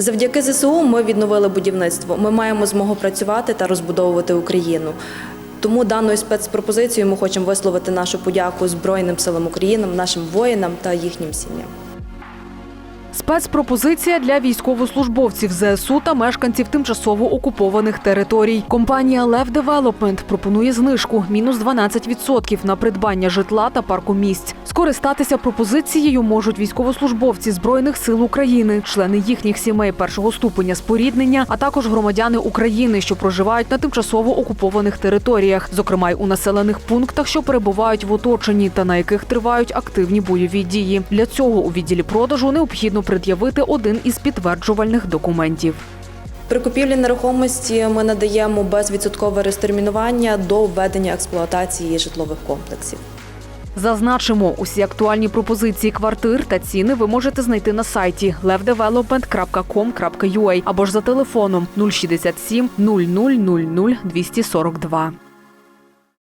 Завдяки ЗСУ ми відновили будівництво. Ми маємо змогу працювати та розбудовувати Україну. Тому даною спецпропозицією ми хочемо висловити нашу подяку Збройним силам України, нашим воїнам та їхнім сім'ям. Спецпропозиція для військовослужбовців ЗСУ та мешканців тимчасово окупованих територій. Компанія Лев Девелопмент пропонує знижку мінус 12% на придбання житла та паркомісць. Скористатися пропозицією можуть військовослужбовці збройних сил України, члени їхніх сімей першого ступеня споріднення, а також громадяни України, що проживають на тимчасово окупованих територіях, зокрема й у населених пунктах, що перебувають в оточенні та на яких тривають активні бойові дії. Для цього у відділі продажу необхідно пред'явити один із підтверджувальних документів. При купівлі нерухомості ми надаємо безвідсоткове розтермінування до введення експлуатації житлових комплексів. Зазначимо, усі актуальні пропозиції квартир та ціни ви можете знайти на сайті levdevelopment.com.ua або ж за телефоном 067 0000 242.